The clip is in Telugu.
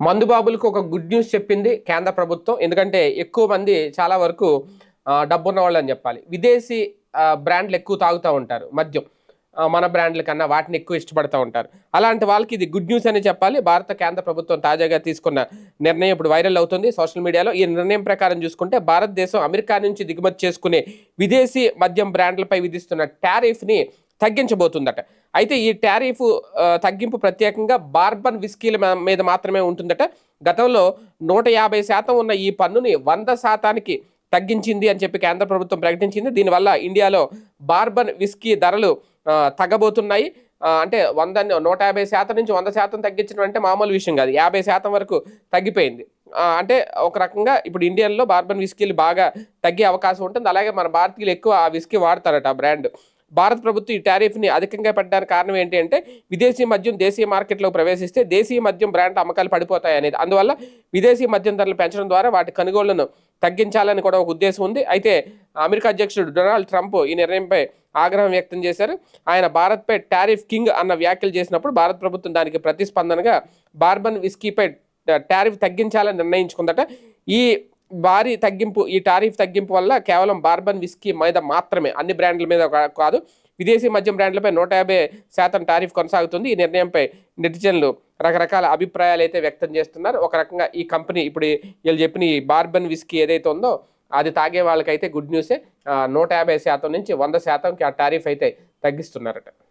మందుబాబులకు ఒక గుడ్ న్యూస్ చెప్పింది కేంద్ర ప్రభుత్వం. ఎందుకంటే ఎక్కువ మంది చాలా వరకు డబ్బున్న వాళ్ళు అని చెప్పాలి. విదేశీ బ్రాండ్లు ఎక్కువ తాగుతూ ఉంటారు మద్యం. మన బ్రాండ్ల కన్నా వాటిని ఎక్కువ ఇష్టపడుతూ ఉంటారు. అలాంటి వాళ్ళకి ఇది గుడ్ న్యూస్ అని చెప్పాలి. భారత కేంద్ర ప్రభుత్వం తాజాగా తీసుకున్న నిర్ణయం ఇప్పుడు వైరల్ అవుతుంది సోషల్ మీడియాలో. ఈ నిర్ణయం ప్రకారం చూసుకుంటే భారతదేశం అమెరికా నుంచి దిగుమతి చేసుకునే విదేశీ మద్యం బ్రాండ్లపై విధిస్తున్న టారిఫ్ని తగ్గించబోతుందట. అయితే ఈ టారిఫ్ తగ్గింపు ప్రత్యేకంగా బార్బన్ విస్కీల మీద మాత్రమే ఉంటుందట. గతంలో నూట యాభై శాతం ఉన్న ఈ పన్నుని వంద శాతానికి తగ్గించింది అని చెప్పి కేంద్ర ప్రభుత్వం ప్రకటించింది. దీనివల్ల ఇండియాలో బార్బన్ విస్కీ ధరలు తగ్గబోతున్నాయి. అంటే వంద నూట యాభై శాతం నుంచి వంద శాతం తగ్గించడం అంటే మామూలు విషయం కాదు. యాభై శాతం వరకు తగ్గిపోయింది. అంటే ఒక రకంగా ఇప్పుడు ఇండియన్లో బార్బన్ విస్కీలు బాగా తగ్గే అవకాశం ఉంటుంది. అలాగే మన భారతీయులు ఎక్కువ ఆ విస్కీ వాడతారట ఆ బ్రాండ్. భారత ప్రభుత్వం ఈ టారిఫ్ని అధికంగా పెట్టడానికి కారణం ఏంటి అంటే విదేశీ మద్యం దేశీయ మార్కెట్లో ప్రవేశిస్తే దేశీయ మద్యం బ్రాండ్ అమ్మకాలు పడిపోతాయి అనేది. అందువల్ల విదేశీ మద్యం ధరలు పెంచడం ద్వారా వాటి కొనుగోళ్ళను తగ్గించాలని కూడా ఒక ఉద్దేశం ఉంది. అయితే అమెరికా అధ్యక్షుడు డొనాల్డ్ ట్రంప్ ఈ నిర్ణయంపై ఆగ్రహం వ్యక్తం చేశారు. ఆయన భారత్పై టారిఫ్ కింగ్ అన్న వ్యాఖ్యలు చేసినప్పుడు భారత ప్రభుత్వం దానికి ప్రతిస్పందనగా బార్బన్ విస్కీపై టారిఫ్ తగ్గించాలని నిర్ణయించుకుందట. ఈ భారీ తగ్గింపు ఈ టారిఫ్ తగ్గింపు వల్ల కేవలం బార్బన్ విస్కీ మీద మాత్రమే అన్ని బ్రాండ్ల మీద కా- కాదు. విదేశీ మద్యం బ్రాండ్లపై నూట యాభై శాతం టారిఫ్ కొనసాగుతుంది. ఈ నిర్ణయంపై నెటిజన్లు రకరకాల అభిప్రాయాలు అయితే వ్యక్తం చేస్తున్నారు. ఒక రకంగా ఈ కంపెనీ ఇప్పుడు వీళ్ళు చెప్పిన ఈ బార్బన్ విస్కీ ఏదైతే ఉందో అది తాగే వాళ్ళకైతే గుడ్ న్యూసే. నూట యాభై శాతం నుంచి వంద శాతంకి ఆ టారిఫ్ అయితే తగ్గిస్తున్నారట.